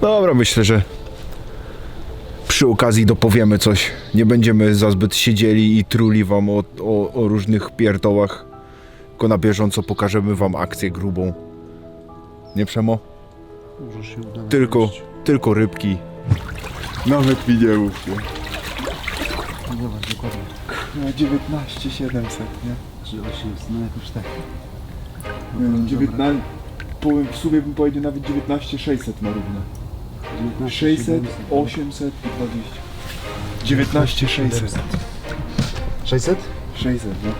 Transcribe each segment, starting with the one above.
Dobra, myślę, że przy okazji dopowiemy coś. Nie będziemy za zbyt siedzieli i truli wam o, o, o różnych pierdołach. Tylko na bieżąco pokażemy wam akcję grubą. Nie przemo? Może się uda Tylko, tylko rybki. Nawet widełówki. Zobacz dokładnie. Na 19 700, nie? Czy 800, no jakoś tak. Nie dobra. 19, powiem, w sumie bym powiedział nawet 19 600 ma równe. 19, 600, 700. 800 i 20. 19 600. 600? 600, no.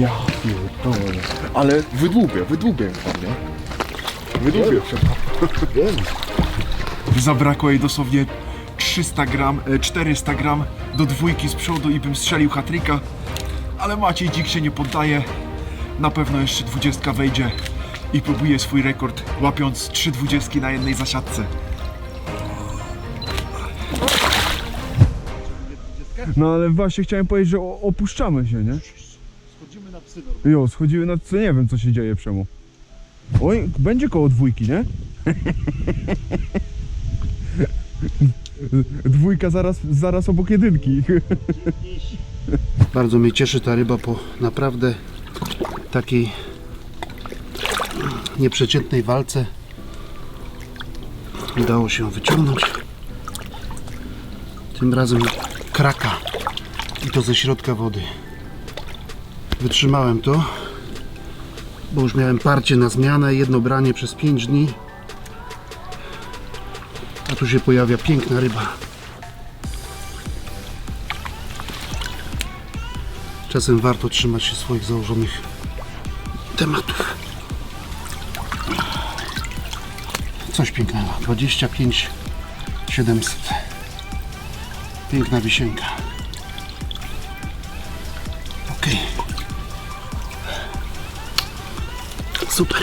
Ja pierdolę. Ale wydłubię, wydłubię, nie? Wydłubię. Wiem. Zabrakło jej dosłownie 300 gram, e, 400 gram do dwójki z przodu i bym strzelił hatryka. Ale Maciej Dzik się nie poddaje. Na pewno jeszcze 20 wejdzie i próbuje swój rekord, łapiąc 3 dwudziestki na jednej zasiadce. No ale właśnie chciałem powiedzieć, że o- opuszczamy się, nie? Schodzimy na psy Jo, schodziły na co nie wiem co się dzieje przemu. Oj, będzie koło dwójki, nie? Dwójka zaraz, zaraz obok jedynki. Bardzo mnie cieszy ta ryba po naprawdę takiej nieprzeciętnej walce. Udało się wyciągnąć. Tym razem kraka i to ze środka wody. Wytrzymałem to, bo już miałem parcie na zmianę, jedno branie przez 5 dni. A tu się pojawia piękna ryba. Czasem warto trzymać się swoich założonych tematów. Coś pięknego. 25 700. Piękna wisienka. Ok. Super.